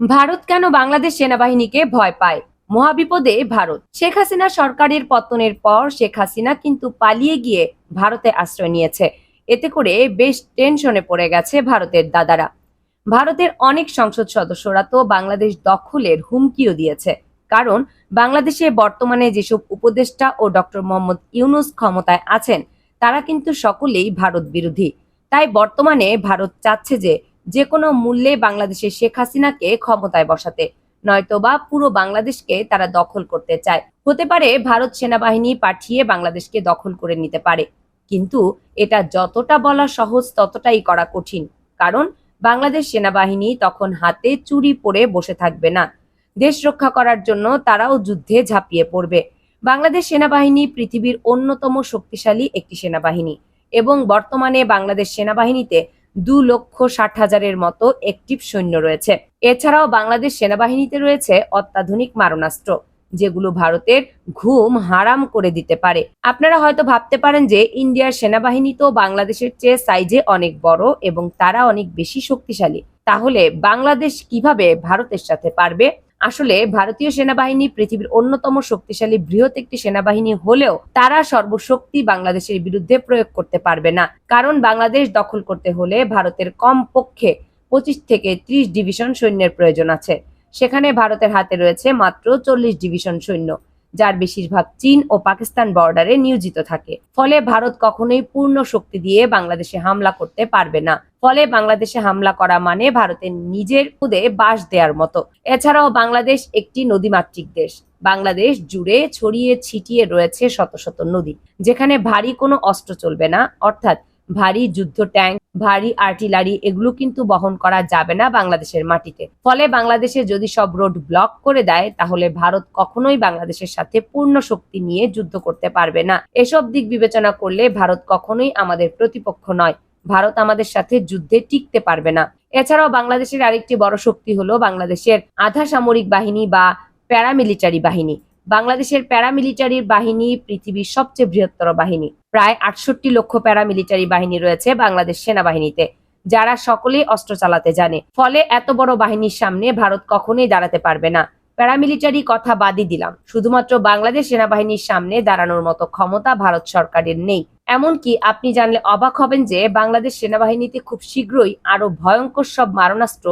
ভারত কেন বাংলাদেশ সেনাবাহিনীকে ভয় পায়? মহাবিপদে ভারত। শেখ হাসিনা সরকারের পতনের পর শেখ হাসিনা কিন্তু পালিয়ে গিয়ে ভারতে আশ্রয় নিয়েছে। এতে করে বেশ টেনশনে পড়ে গেছে ভারতের দাদারা। ভারতের অনেক সংসদ সদস্যরা তো বাংলাদেশ দখলের হুমকিও দিয়েছে। কারণ বাংলাদেশে বর্তমানে যেসব উপদেষ্টা ও ডক্টর মোহাম্মদ ইউনুস ক্ষমতায় আছেন, তারা কিন্তু সকলেই ভারত বিরোধী। তাই বর্তমানে ভারত চাচ্ছে যে যে কোনো মূল্যে বাংলাদেশের শেখ হাসিনাকে ক্ষমতায় বসাতে। নয়তোবা পুরো বাংলাদেশকে তারা দখল করতে চায়। হতে পারে ভারত সেনাবাহিনী পাঠিয়ে বাংলাদেশকে দখল করে নিতে পারে। কিন্তু এটা যতটা বলা সহজ ততটাই করা কঠিন। কারণ বাংলাদেশ সেনাবাহিনী তখন হাতে চুরি পরে বসে থাকবে না। দেশ রক্ষা করার জন্য তারাও যুদ্ধে ঝাঁপিয়ে পড়বে। বাংলাদেশ সেনাবাহিনী পৃথিবীর অন্যতম শক্তিশালী একটি সেনাবাহিনী। এবং বর্তমানে বাংলাদেশ সেনাবাহিনীতে দু লক্ষ ষাট হাজারের মতো একটিভ সৈন্য রয়েছে। এছাড়াও বাংলাদেশ সেনাবাহিনীতে রয়েছে অত্যাধুনিক মারণাস্ত্র, যেগুলো ভারতের ঘুম হারাম করে দিতে পারে। আপনারা হয়তো ভাবতে পারেন যে ইন্ডিয়ার সেনাবাহিনী তো বাংলাদেশের চেয়ে সাইজে অনেক বড় এবং তারা অনেক বেশি শক্তিশালী। তাহলে বাংলাদেশ কীভাবে ভারতের সাথে পারবে? আসলে ভারতীয় সেনাবাহিনী পৃথিবীর অন্যতম শক্তিশালী বৃহৎ একটি সেনাবাহিনী হলেও তারা সর্বশক্তি বাংলাদেশের বিরুদ্ধে প্রয়োগ করতে পারবে না। কারণ বাংলাদেশ দখল করতে হলে ভারতের কম পক্ষে পঁচিশ থেকে ত্রিশ ডিভিশন সৈন্যের প্রয়োজন আছে। সেখানে ভারতের হাতে রয়েছে মাত্র চল্লিশ ডিভিশন সৈন্য। যার বেশিরভাগ চীন ও পাকিস্তান বর্ডারে নিয়োজিত থাকে। ফলে ভারত কখনোই পূর্ণ শক্তি দিয়ে বাংলাদেশে হামলা করতে পারবে না। ফলে বাংলাদেশে হামলা করা মানে ভারতের নিজের খুদে বাস দেওয়ার মতো। এছাড়াও বাংলাদেশ একটি নদীমাতৃক দেশ। বাংলাদেশ জুড়ে ছড়িয়ে ছিটিয়ে রয়েছে শত শত নদী, যেখানে ভারী কোনো অস্ত্র চলবে না। অর্থাৎ ভারী যুদ্ধ ট্যাঙ্ক, ভারী আর্টিলারি এগুলো কিন্তু বহন করা যাবে না বাংলাদেশের মাটিতে। ফলে বাংলাদেশে যদি সব রোড ব্লক করে দেয়, তাহলে ভারত কখনোই বাংলাদেশের সাথে পূর্ণ শক্তি নিয়ে যুদ্ধ করতে পারবে না। এসব দিক বিবেচনা করলে ভারত কখনোই আমাদের প্রতিপক্ষ নয়। ভারত আমাদের সাথে যুদ্ধে টিকতে পারবে না। এছাড়াও বাংলাদেশের আরেকটি বড় শক্তি হলো বাংলাদেশের আধা সামরিক বাহিনী বা প্যারামিলিটারি বাহিনী। বাংলাদেশের প্যারামিলিটারির বাহিনী পৃথিবীর সবচেয়ে বৃহত্তর বাহিনী। প্রায় আটষট্টি লক্ষ প্যারামিলিটারি বাহিনী রয়েছে বাংলাদেশ সেনাবাহিনীতে, যারা সকলেই অস্ত্র চালাতে জানে। ফলে এত বড় বাহিনীর সামনে ভারত কখনোই দাঁড়াতে পারবে না। প্যারামিলিটারি কথা বাদই দিলাম। শুধুমাত্র বাংলাদেশ সেনাবাহিনীর সামনে দাঁড়ানোর মতো ক্ষমতা ভারত সরকারের নেই। এমনকি আপনি জানলে অবাক হবেন যে বাংলাদেশ সেনাবাহিনীতে খুব শীঘ্রই আরও ভয়ঙ্কর সব মারণাস্ত্র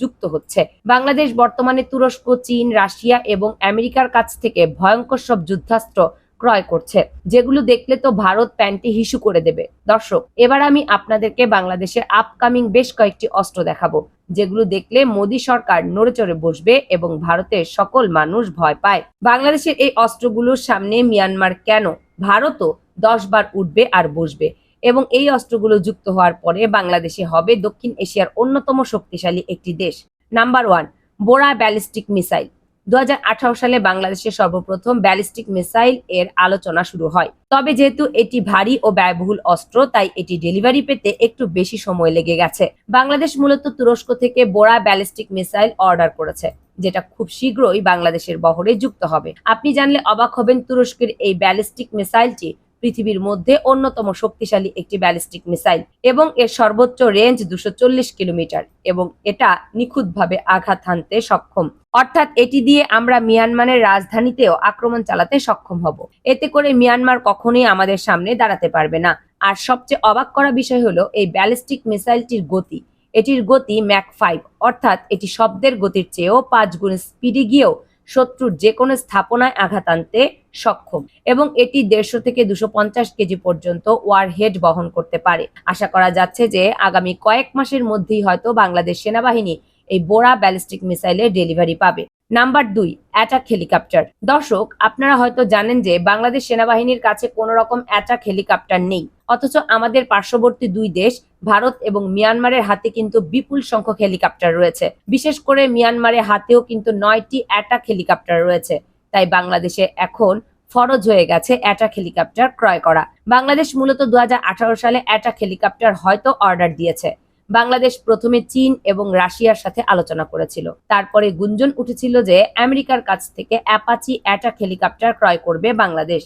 যুক্ত হচ্ছে। বাংলাদেশ বর্তমানে তুরস্ক, চীন, রাশিয়া এবং আমেরিকার কাছ থেকে ভয়ঙ্কর সব যুদ্ধাস্ত্র ক্রয় করছে, যেগুলো দেখলে তো ভারত প্যান্টি হিসু করে দেবে। দর্শক, এবার আমি আপনাদেরকে বাংলাদেশের আপকামিং বেশ কয়েকটি অস্ত্র দেখাবো, যেগুলো দেখলে মোদী সরকার নড়েচড়ে বসবে এবং ভারতের সকল মানুষ ভয় পায়। বাংলাদেশের এই অস্ত্রগুলোর সামনে মিয়ানমার কেন? ভারতও দশ বার উঠবে আর বসবে এবং এই অস্ত্রগুলো যুক্ত হওয়ার পরে বাংলাদেশে হবে দক্ষিণ এশিয়ার অন্যতম শক্তিশালী একটি দেশ। Number one, Bora ballistic missile. দু হাজার আঠারো সালে বাংলাদেশে সর্বপ্রথম ব্যালিস্টিক মিসাইল এর আলোচনা শুরু হয়। তবে যেহেতু এটি ভারী ও ব্যয়বহুল অস্ত্র, তাই এটি ডেলিভারি পেতে একটু বেশি সময় লেগে গেছে। বাংলাদেশ মূলত তুরস্ক থেকে বোরা ব্যালিস্টিক মিসাইল অর্ডার করেছে, যেটা খুব শীঘ্রই বাংলাদেশের বহরে যুক্ত হবে। আপনি জানলে অবাক হবেন তুরস্কের এই ব্যালিস্টিক মিসাইলটি পৃথিবীর মধ্যে অন্যতম শক্তিশালী একটি ব্যালিস্টিক মিসাইল এবং এর সর্বোচ্চ রেঞ্জ দুশো কিলোমিটার এবং এটা নিখুঁতভাবে আঘাত হানতে সক্ষম। অর্থাৎ এটি দিয়ে আমরা মিয়ানমারের রাজধানীতেও আক্রমণ চালাতে সক্ষম হব। এতে করে মিয়ানমার কখনোই আমাদের সামনে দাঁড়াতে পারবে না। আর সবচেয়ে অবাক করা বিষয় হলো এই ব্যালিস্টিক মিসাইলটির গতি। এটির গতি ম্যাক ফাইভ, অর্থাৎ এটি শব্দের গতির চেয়েও পাঁচ গুণ স্পিডে গিয়েও শত্রুর যে কোনো স্থাপনায় আঘাত আনতে সক্ষম এবং এটি দেড়শো থেকে দুশো পঞ্চাশ কেজি পর্যন্ত ওয়ার হেড বহন করতে পারে। আশা করা যাচ্ছে যে আগামী কয়েক মাসের মধ্যেই হয়তো বাংলাদেশ সেনাবাহিনী এই বোরা ব্যালিস্টিক মিসাইলের ডেলিভারি পাবে। নাম্বার দুই, অ্যাটাক হেলিকপ্টার। দর্শক, আপনারা হয়তো জানেন যে বাংলাদেশ সেনাবাহিনীর কাছে কোনো রকম অ্যাটাক হেলিকপ্টার নেই। অথচ আমাদের পার্শ্ববর্তী দুই দেশ, ভারত এবং মিয়ানমারের হাতে কিন্তু বিপুল সংখ্যক হেলিকপ্টার রয়েছে। বিশেষ করে মিয়ানমারের হাতেও কিন্তু নয়টি অ্যাটাক হেলিকপ্টার রয়েছে। তাই বাংলাদেশে এখন ফরজ হয়ে গেছে অ্যাটাক হেলিকপ্টার ক্রয় করা। বাংলাদেশ মূলত দু হাজার আঠারো সালে অ্যাটাক হেলিকপ্টার হয়তো অর্ডার দিয়েছে। বাংলাদেশ প্রথমে চীন এবং রাশিয়ার সাথে আলোচনা করেছিল। তারপরে গুঞ্জন উঠেছিল যে আমেরিকার কাছ থেকে অ্যাপাচি অ্যাটাক হেলিকপ্টার ক্রয় করবে বাংলাদেশ।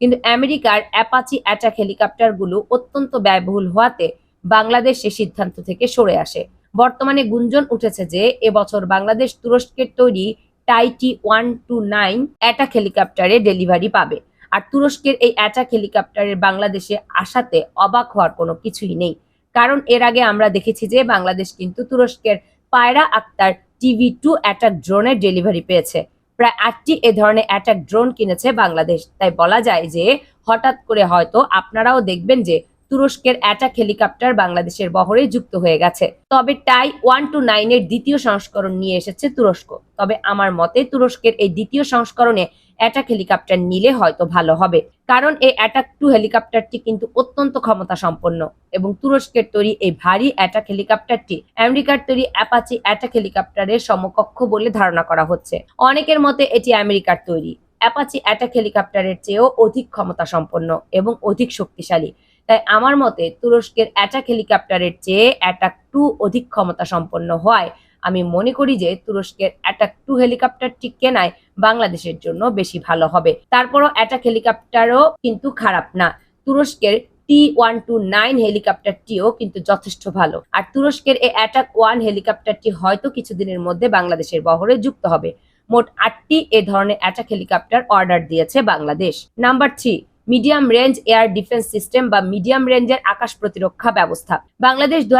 কিন্তু আমেরিকার অ্যাপাচি অ্যাটাক হেলিকপ্টারগুলো অত্যন্ত ব্যয়বহুল হওয়াতে বাংলাদেশ সে সিদ্ধান্ত থেকে সরে আসে। বর্তমানে গুঞ্জন উঠেছে যে এবছর বাংলাদেশ তুরস্কের তৈরি T one two nine attack হেলিকপ্টারে ডেলিভারি পাবে। আর তুরস্কের এই অ্যাটাক হেলিকপ্টারের বাংলাদেশে আসাতে অবাক হওয়ার কোনো কিছুই নেই। কারণ এর আগে আমরা দেখেছি যে বাংলাদেশ কিন্তু তুরস্কের Bayraktar TB two attack ড্রোনের ডেলিভারি পেয়েছে। প্রায় আটটি এ ধরনের অ্যাটাক ড্রোন কিনেছে বাংলাদেশ। তাই বলা যায় যে হঠাৎ করে হয়তো আপনারাও দেখবেন যে তুরস্কের অ্যাটাক হেলিকপ্টার বাংলাদেশের বহরে যুক্ত হয়ে গেছে। তবে টাই ওয়ান টু নাইনের দ্বিতীয় সংস্করণ নিয়ে এসেছে তুরস্ক। তবে আমার মতে তুরস্কের এই দ্বিতীয় সংস্করণে অ্যাটাক হেলিকপ্টার নিলে হয়তো ভালো হবে। কারণ এই অ্যাটাক টু হেলিকপ্টারটি কিন্তু অত্যন্ত ক্ষমতা সম্পন্ন এবং তুরস্কের তৈরি এই ভারী অ্যাটাক হেলিকপ্টারটি আমেরিকার তৈরি অ্যাপাচি অ্যাটাক হেলিকপ্টারের সমকক্ষ বলে ধারণা করা হচ্ছে। অনেকের মতে এটি আমেরিকার তৈরি। অ্যাপাচি অ্যাটাক হেলিকপ্টারের চেয়েও অধিক ক্ষমতা সম্পন্ন এবং অধিক শক্তিশালী। তাই আমার মতে তুরস্কের অ্যাটাক হেলিকপ্টারের চেয়ে অ্যাটাক টু অধিক ক্ষমতা সম্পন্ন হয়। আমি মনে করি যে তুরস্কের অ্যাটাক টু হেলিকপ্টারটি কেনায় বাংলাদেশের জন্য বেশি ভালো হবে। তারপরও অ্যাটাক হেলিকপ্টারও কিন্তু খারাপ না। তুরস্কের টি ওয়ান টু নাইন হেলিকপ্টারটিও কিন্তু যথেষ্ট ভালো। আর তুরস্কের এই অ্যাটাক ওয়ান হেলিকপ্টারটি হয়তো কিছুদিনের মধ্যে বাংলাদেশের বহরে যুক্ত হবে। মোট আটটি এ ধরনের অ্যাটাক হেলিকপ্টার অর্ডার দিয়েছে Bangladesh. Number three medium range air defence system বা মিডিয়াম রেঞ্জের আকাশ প্রতিরক্ষা ব্যবস্থা। বাংলাদেশ দু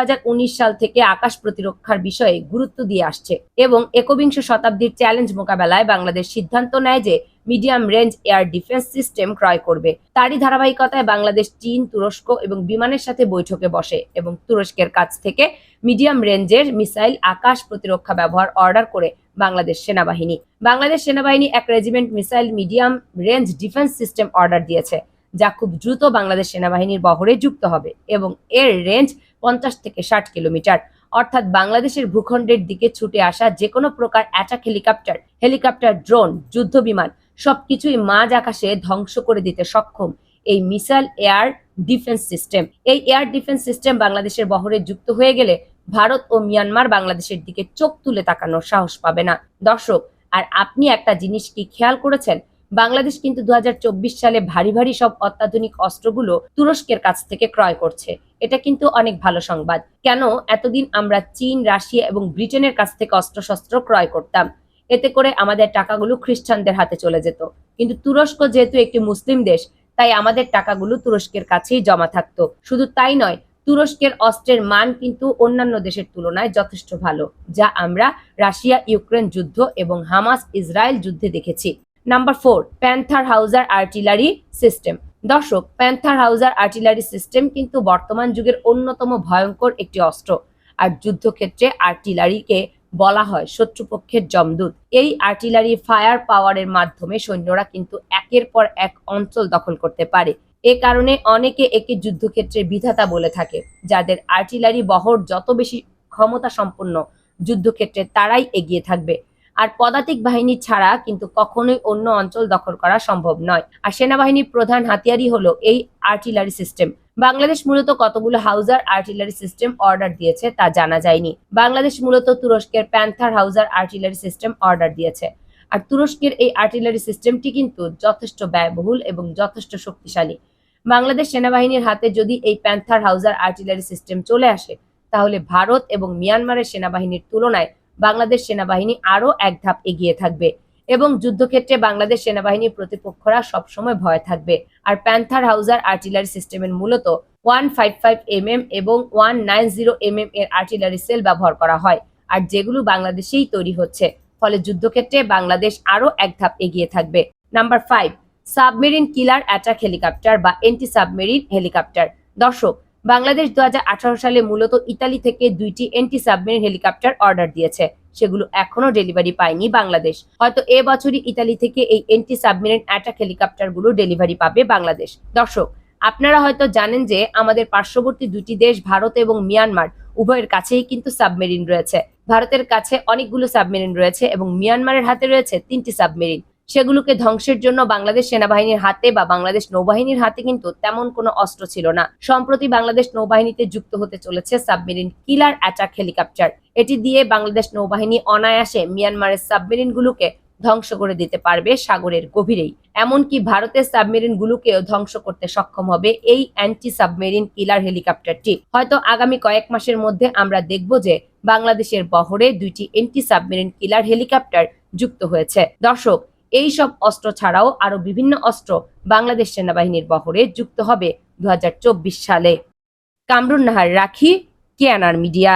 সাল থেকে আকাশ প্রতিরক্ষার বিষয়ে গুরুত্ব দিয়ে আসছে এবং একবিংশ শতাব্দীর চ্যালেঞ্জ মোকাবেলায় বাংলাদেশ সিদ্ধান্ত নেয় যে medium range air defence system ক্রয় করবে। তারই ধারাবাহিকতায় বাংলাদেশ, চীন, তুরস্ক এবং বিমানের সাথে বৈঠকে বসে এবং তুরস্কের কাছ থেকে মিডিয়াম রেঞ্জের মিসাইল আকাশ প্রতিরক্ষা ব্যবহার অর্ডার করে বাংলাদেশ সেনাবাহিনী। বাংলাদেশ সেনাবাহিনী এক regiment missile medium range defence system order দিয়েছে, যা খুব দ্রুত বাংলাদেশ সেনাবাহিনীর বহরে যুক্ত হবে এবং এর রেঞ্জ পঞ্চাশ থেকে ষাট কিলোমিটার। অর্থাৎ বাংলাদেশের ভূখণ্ডের দিকে ছুটে আসা যে কোনো প্রকার অ্যাটাক হেলিকপ্টার হেলিকপ্টার, ড্রোন যুদ্ধ বিমান সবকিছুই মাঝ আকাশে ধ্বংস করে দিতে সক্ষম এই মিসাইল এয়ার ডিফেন্স সিস্টেম। এই এয়ার ডিফেন্স সিস্টেম বাংলাদেশের বহরে যুক্ত হয়ে গেলে ভারত ও মিয়ানমার বাংলাদেশের দিকে চোখ তুলে তাকানোর সাহস পাবে না। দর্শক, আর আপনি একটা জিনিস কি খেয়াল করেছেন? বাংলাদেশ কিন্তু দু সালে ভারী ভারী সব অত্যাধুনিক অস্ত্রগুলো তুরস্কের কাছ থেকে ক্রয় করছে। এটা কিন্তু অনেক ভালো সংবাদ। কেন? এতদিন আমরা চীন, রাশিয়া এবং ব্রিটেনের কাছ থেকে অস্ত্রশস্ত্র ক্রয় করতাম। এতে করে আমাদের টাকাগুলো খ্রিস্টানদের হাতে চলে যেত। কিন্তু তুরস্ক যেহেতু একটি মুসলিম দেশ, তাই আমাদের টাকাগুলো তুরস্কের কাছেই জমা থাকতো। শুধু তাই নয় তুরস্কের অস্ত্রের মান কিন্তু অন্যান্য দেশের তুলনায় যথেষ্ট ভালো, যা আমরা রাশিয়া ইউক্রেন যুদ্ধ এবং হামাস ইসরায়েল যুদ্ধে দেখেছি। Number four, Panther howitzer artillery system. দর্শক, প্যান্থার হাউজার আর্টিলারি সিস্টেম কিন্তু বর্তমান যুগের অন্যতম ভয়ঙ্কর একটি অস্ত্র। আর যুদ্ধক্ষেত্রে আর্টিলারিকে বলা হয় শত্রুপক্ষের জমদূত এই আর্টিলারি ফায়ার পাওয়ারের মাধ্যমে সৈন্যরা কিন্তু একের পর এক অঞ্চল দখল করতে পারে। এ কারণে অনেকে একে যুদ্ধক্ষেত্রের বিধাতা বলে থাকে, যাদের আর্টিলারি বহর যত বেশি ক্ষমতা সম্পন্ন যুদ্ধক্ষেত্রে তারাই এগিয়ে থাকবে। আর পদাতিক বাহিনী ছাড়া কিন্তু কখনোই অন্য অঞ্চল দখল করা সম্ভব নয়। আর সেনাবাহিনীর প্রধান হাতিয়ারই হলো এই আর্টিলারি সিস্টেম। বাংলাদেশ মূলত কতগুলো হাউজার আর্টিলারি সিস্টেম অর্ডার দিয়েছে তা জানা যায়নি। বাংলাদেশ মূলত তুরস্কের Panther howitzer artillery system order দিয়েছে। আর তুরস্কের এই আর্টিলারি সিস্টেমটি কিন্তু যথেষ্ট ব্যয়বহুল এবং যথেষ্ট শক্তিশালী। বাংলাদেশ সেনাবাহিনীর হাতে যদি এই প্যান্থার হাউজার আর্টিলারি সিস্টেম চলে আসে, তাহলে ভারত এবং মিয়ানমারের সেনাবাহিনীর তুলনায় বাংলাদেশ সেনাবাহিনী আরও এক ধাপ এগিয়ে থাকবে এবং যুদ্ধক্ষেত্রে বাংলাদেশ সেনাবাহিনীর প্রতিপক্ষরা সবসময় ভয় থাকবে। আর প্যান্থার হাউজার আর্টিলারি সিস্টেমের মূলত one five five M M এবং one nine zero M M এর আর্টিলারি সেল ব্যবহার করা হয়, আর যেগুলো বাংলাদেশেই তৈরি হচ্ছে। ফলে যুদ্ধক্ষেত্রে বাংলাদেশ আরও এক ধাপ এগিয়ে থাকবে। Number five submarine killer attack helicopter বা এন্টি সাবমেরিন হেলিকপ্টার। দর্শক, বাংলাদেশ দু হাজার আঠারো সালে মূলত ইতালি থেকে দুইটি এন্টি সাবমেরিন হেলিকপ্টার অর্ডার দিয়েছে। সেগুলো এখনও ডেলিভারি পায়নি বাংলাদেশ। হয়তো এ বছরই ইতালি থেকে এই এন্টি সাবমেরিন অ্যাটাক হেলিকপ্টারগুলো ডেলিভারি পাবে বাংলাদেশ। দর্শক, আপনারা হয়তো জানেন যে আমাদের পার্শ্ববর্তী দুটি দেশ, ভারত এবং মিয়ানমার, উভয়ের কাছেই কিন্তু সাবমেরিন রয়েছে। ভারতের কাছে অনেকগুলো সাবমেরিন রয়েছে এবং মিয়ানমারের হাতে রয়েছে তিনটি সাবমেরিন। সেগুলোকে ধ্বংসের জন্য বাংলাদেশ সেনাবাহিনীর হাতে বা বাংলাদেশ নৌবাহিনীর হাতে কিন্তু তেমন কোনো অস্ত্র ছিল না। সম্প্রতি বাংলাদেশ নৌবাহিনীতে যুক্ত হতে চলেছে সাবমেরিন কিলার অ্যাটাক হেলিকপ্টার। এটি দিয়ে বাংলাদেশ নৌবাহিনী অনায়াসে মিয়ানমারের সাবমেরিনগুলোকে ধ্বংস করে দিতে পারবে সাগরের গভীরেই। এমনকি ভারতের সাবমেরিনগুলোকেও ধ্বংস করতে সক্ষম হবে এই অ্যান্টি সাবমেরিন কিলার হেলিকপ্টারটি। হয়তো আগামী কয়েক মাসের মধ্যে আমরা দেখব যে বাংলাদেশের বহরে দুইটি অ্যান্টি সাবমেরিন কিলার হেলিকপ্টার যুক্ত হয়েছে। দর্শক এই সব অস্ত্র ছাড়াও আরও বিভিন্ন অস্ত্র বাংলাদেশ সেনাবাহিনীর বহরে যুক্ত হবে দু হাজার চব্বিশ সালে। কামরুন নাহার রাখি কেয়ানার মিডিয়া।